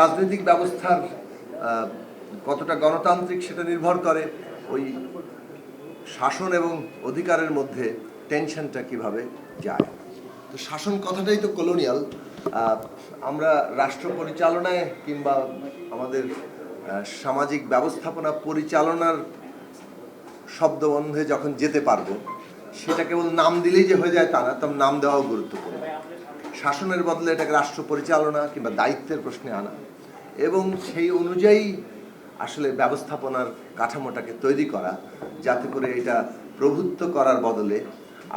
রাজনৈতিক ব্যবস্থার কতটা গণতান্ত্রিক সেটা নির্ভর করে, ওই শাসন এবং অধিকারের মধ্যে টেনশনটা কীভাবে যায়। তো শাসন কথাটাই তো কলোনিয়াল আমরা রাষ্ট্র পরিচালনায় কিংবা আমাদের সামাজিক ব্যবস্থাপনা পরিচালনার শব্দবন্ধে যখন যেতে পারব, সেটা কেবল নাম দিলেই যে হয়ে যায় তা না, তবে নাম দেওয়াও গুরুত্বপূর্ণ। শাসনের বদলে এটাকে রাষ্ট্র পরিচালনা কিংবা দায়িত্বের প্রশ্নে আনা। এবং সেই অনুযায়ী আসলে ব্যবস্থাপনার কাঠামোটাকে তৈরি করা, যাতে করে এটা প্রভুত্ব করার বদলে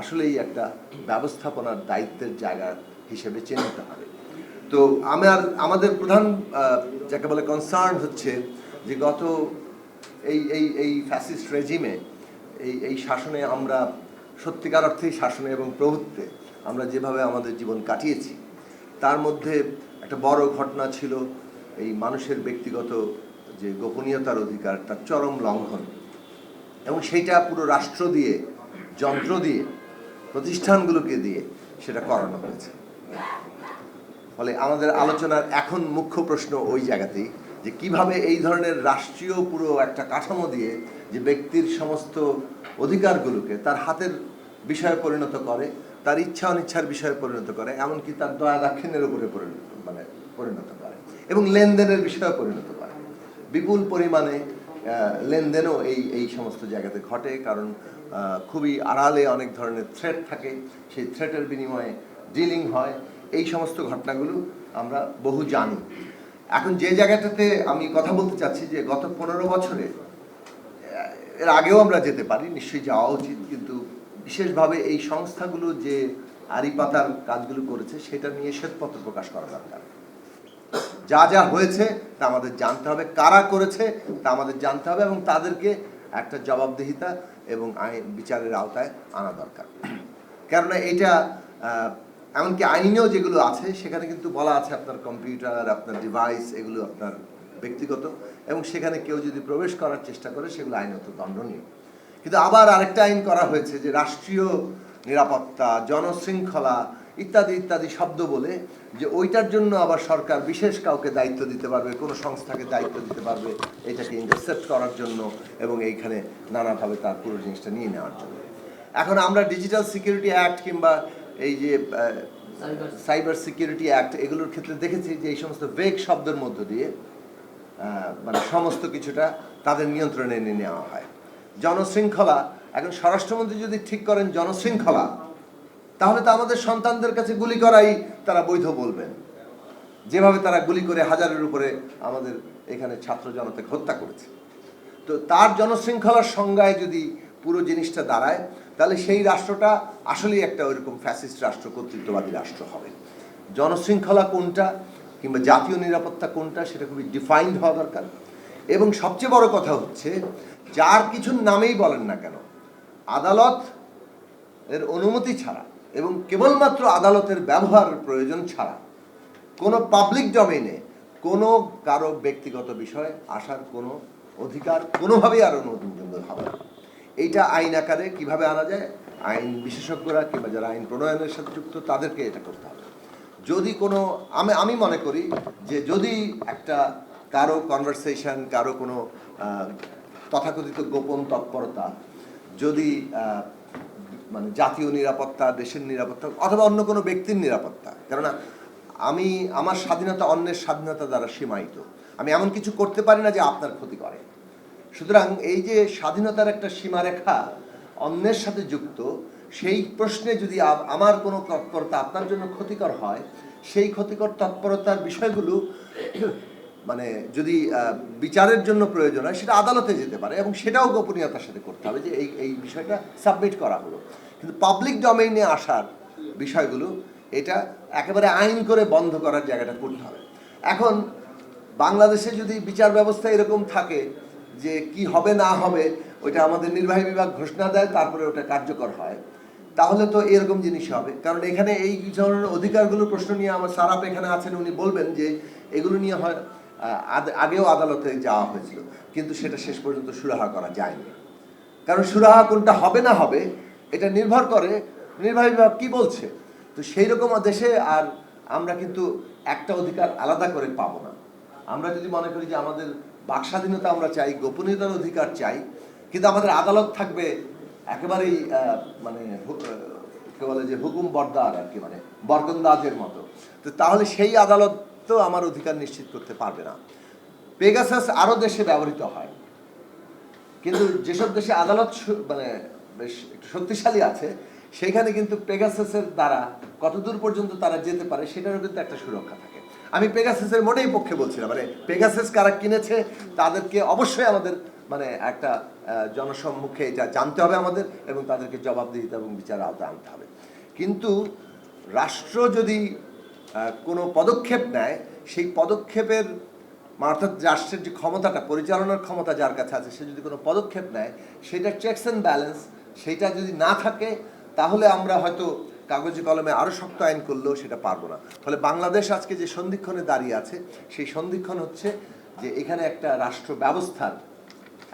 আসলেই একটা ব্যবস্থাপনার দায়িত্বের জায়গা হিসেবে চিহ্নিত হবে। তো আমার আমাদের প্রধান যাকে বলে কনসার্ন হচ্ছে যে গত এই এই এই ফ্যাসিস্ট রেজিমে এই এই শাসনে আমরা সত্যিকার অর্থেই শাসনে এবং প্রভুত্বে আমরা যেভাবে আমাদের জীবন কাটিয়েছি, তার মধ্যে একটা বড় ঘটনা ছিল এই মানুষের ব্যক্তিগত যে গোপনীয়তার অধিকার, তার চরম লঙ্ঘন। এবং সেইটা পুরো রাষ্ট্র দিয়ে, যন্ত্র দিয়ে, প্রতিষ্ঠানগুলোকে দিয়ে সেটা করানো হয়েছে। ফলে আমাদের আলোচনার এখন মুখ্য প্রশ্ন ওই জায়গাতেই, যে কীভাবে এই ধরনের রাষ্ট্রীয় পুরো একটা কাঠামো দিয়ে যে ব্যক্তির সমস্ত অধিকারগুলোকে তার হাতের বিষয়ে পরিণত করে তার ইচ্ছা অনিচ্ছার বিষয়ে পরিণত করে, এমনকি তার দয়া দাক্ষিণ্যের উপরে পরিণত মানে পরিণত করে এবং লেনদেনের বিষয়ে পরিণত করে। বিপুল পরিমাণে লেনদেনও এই এই সমস্ত জায়গাতে ঘটে, কারণ খুবই আড়ালে অনেক ধরনের থ্রেট থাকে। সেই থ্রেটের বিনিময়ে ডিলিং হয়। এই সমস্ত ঘটনাগুলো আমরা বহু জানি। এখন যে জায়গাটাতে আমি কথা বলতে চাচ্ছি যে গত পনেরো বছরে, এর আগেও আমরা যেতে পারি, নিশ্চয়ই যাওয়া উচিত, কিন্তু বিশেষভাবে এই সংস্থাগুলো যে আড়ি পাতার কাজগুলো করেছে, সেটা নিয়ে শ্বেতপত্র প্রকাশ করা দরকার। যা যা হয়েছে, তা আমাদের জানতে হবে। কারা করেছে, তা আমাদের জানতে হবে এবং তাদেরকে একটা জবাবদিহিতা এবং আইন, বিচারের আওতায় আনা দরকার। কেননা এটা এমনকি আইনেও যেগুলো আছে, সেখানে কিন্তু বলা আছে আপনার কম্পিউটার, আপনার ডিভাইস, এগুলো আপনার ব্যক্তিগত এবং সেখানে কেউ যদি প্রবেশ করার চেষ্টা করে, সেগুলো আইনত দণ্ডনীয়। কিন্তু আবার আরেকটা আইন করা হয়েছে যে রাষ্ট্রীয় নিরাপত্তা জনশৃঙ্খলা ইত্যাদি ইত্যাদি শব্দ বলে যে ওইটার জন্য আবার সরকার বিশেষ কাউকে দায়িত্ব দিতে পারবে কোনো সংস্থাকে দায়িত্ব দিতে পারবে এটাকে ইন্টারসেপ্ট করার জন্য এবং এইখানে নানাভাবে তার পুরো জিনিসটা নিয়ে নেওয়ার জন্য। এখন আমরা ডিজিটাল সিকিউরিটি অ্যাক্ট কিংবা এই যে সাইবার সিকিউরিটি অ্যাক্ট এগুলোর ক্ষেত্রে দেখেছি যে এই সমস্ত বেগ শব্দের মধ্য দিয়ে মানে সমস্ত কিছুটা তাদের নিয়ন্ত্রণে এনে নেওয়া হয়। জনশৃঙ্খলা। এখন স্বরাষ্ট্রমন্ত্রী যদি ঠিক করেন জনশৃঙ্খলা, তাহলে তো আমাদের সন্তানদের কাছে গুলি করাই তারা বৈধ বলবেন। যেভাবে তারা গুলি করে হাজারের উপরে আমাদের এখানে ছাত্র জনতাকে হত্যা করেছে। তো তার জনশৃঙ্খলার সংজ্ঞায় যদি পুরো জিনিসটা দাঁড়ায়, তাহলে সেই রাষ্ট্রটা আসলেই একটা ওইরকম ফ্যাসিস্ট রাষ্ট্র, কর্তৃত্ববাদী রাষ্ট্র হবে। জনশৃঙ্খলা কোনটা কিংবা জাতীয় নিরাপত্তা কোনটা, সেটা খুবই ডিফাইন্ড হওয়া দরকার। এবং সবচেয়ে বড় কথা হচ্ছে, যার কিছুর নামেই বলেন না কেন, আদালত এর অনুমতি ছাড়া এবং কেবলমাত্র আদালতের ব্যবহার প্রয়োজন ছাড়া কোনো পাবলিক ডোমেইনে কোনো কারও ব্যক্তিগত বিষয় আসার কোনো অধিকার কোনোভাবেই আর অনুমোদন হবে না। এইটা আইন আকারে কীভাবে আনা যায়? আইন বিশেষজ্ঞরা কিংবা যারা আইন প্রণয়নের সাথে যুক্ত, তাদেরকে এটা করতে হবে। যদি কোনো, আমি আমি মনে করি যে যদি একটা কারও কনভারসেশন কারও কোনো তথাকথিত গোপন তৎপরতা, যদি মানে জাতীয় নিরাপত্তা, দেশের নিরাপত্তা, অথবা অন্য কোনো ব্যক্তির নিরাপত্তা। কেননা আমি, আমার স্বাধীনতা অন্যের স্বাধীনতা দ্বারা সীমায়িত। আমি এমন কিছু করতে পারি না যে আপনার ক্ষতি করে। সুতরাং এই যে স্বাধীনতার একটা সীমারেখা অন্যের সাথে যুক্ত, সেই প্রশ্নে যদি আমার কোনো তৎপরতা আপনার জন্য ক্ষতিকর হয়, সেই ক্ষতিকর তৎপরতার বিষয়গুলো মানে যদি বিচারের জন্য প্রয়োজন হয়, সেটা আদালতে যেতে পারে এবং সেটাও গোপনীয়তার সাথে করতে হবে যে এই এই বিষয়টা সাবমিট করা হলো। কিন্তু পাবলিক ডোমেইনে আসার বিষয়গুলো, এটা একেবারে আইন করে বন্ধ করার জায়গাটা করতে হবে। এখন, বাংলাদেশে যদি বিচার ব্যবস্থা এরকম থাকে যে কি হবে না হবে, ওইটা আমাদের নির্বাহী বিভাগ ঘোষণা দেয়, তারপরে ওটা কার্যকর হয়, তাহলে তো এরকম জিনিস হবে। কারণ এখানে এই ধরনের অধিকারগুলোর প্রশ্ন নিয়ে আমার সারাপ এখানে আছেন, উনি বলবেন যে এগুলো নিয়ে হয় আগেও আদালতে যাওয়া হয়েছিল, কিন্তু সেটা শেষ পর্যন্ত সুরাহা করা যায়নি। কারণ সুরাহা কোনটা হবে না হবে, এটা নির্ভর করে, নির্বাহী বিভাগ কি বলছে? তো সেই রকম দেশে আর আমরা কিন্তু একটা অধিকার আলাদা করে পাবো না। আমরা যদি মনে করি যে আমাদের বাক স্বাধীনতা আমরা চাই, গোপনীয়তার অধিকার চাই, কিন্তু আমাদের আদালত থাকবে একেবারেই মানে কে বলে যে হুকুম বরদার আর কি মানে বরগন্দাজের মতো। তো তাহলে সেই আদালত তো আমার অধিকার নিশ্চিত করতে পারবে না। পেগাসাস আরও দেশে ব্যবহৃত হয়। কিন্তু যেসব দেশে আদালত মানে বেশ একটু শক্তিশালী আছে, সেখানে কিন্তু পেগাসাসের দ্বারা কতদূর পর্যন্ত তারা যেতে পারে, সেটারও কিন্তু একটা সুরক্ষা থাকে। আমি পেগাসাসের মোটেই পক্ষে বলছিলাম মানে পেগাসাস কারা কিনেছে, তাদেরকে অবশ্যই আমাদের মানে একটা জনসম্মুখে এটা জানতে হবে আমাদের এবং তাদেরকে জবাবদিহিতা এবং বিচার আওতায় আনতে হবে। কিন্তু রাষ্ট্র যদি কোনো পদক্ষেপ নেয়, সেই পদক্ষেপের অর্থাৎ রাষ্ট্রের যে ক্ষমতাটা, পরিচালনার ক্ষমতা যার কাছে আছে, সে যদি কোনো পদক্ষেপ নেয়, সেটা চেকস অ্যান্ড ব্যালেন্স সেইটা যদি না থাকে, তাহলে আমরা হয়তো কাগজে কলমে আরও শক্ত আইন করলেও সেটা পারব না। ফলে বাংলাদেশ আজকে যে সন্ধিক্ষণে দাঁড়িয়ে আছে, সেই সন্ধিক্ষণ হচ্ছে যে এখানে একটা রাষ্ট্র ব্যবস্থার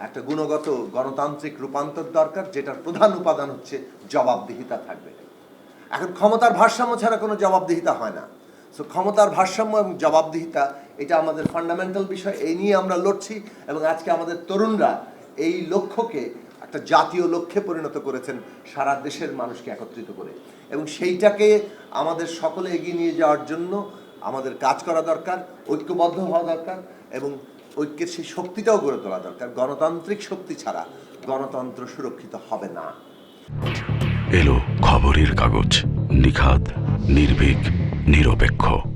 একটা গুণগত গণতান্ত্রিক রূপান্তর দরকার, যেটার প্রধান উপাদান হচ্ছে জবাবদিহিতা থাকবে। এখন ক্ষমতার ভারসাম্য ছাড়া কোনো জবাবদিহিতা হয় না। সো ক্ষমতার ভারসাম্য এবং জবাবদিহিতা, এটা আমাদের ফান্ডামেন্টাল বিষয়, এই নিয়ে আমরা লড়ছি এবং আজকে আমাদের তরুণরা এই লক্ষ্যকে একটা জাতীয় লক্ষ্যে পরিণত করেছেন সারা দেশের মানুষকে একত্রিত করে। এবং সেইটাকে আমাদের সকলে এগিয়ে নিয়ে যাওয়ার জন্য আমাদের কাজ করা দরকার, ঐক্যবদ্ধ হওয়া দরকার এবং ঐক্যের সেই শক্তিটাও গড়ে তোলা দরকার। গণতান্ত্রিক শক্তি ছাড়া গণতন্ত্র সুরক্ষিত হবে না। এলো খবরের কাগজ নিখাত নির্ভীক। নিরপেক্ষ।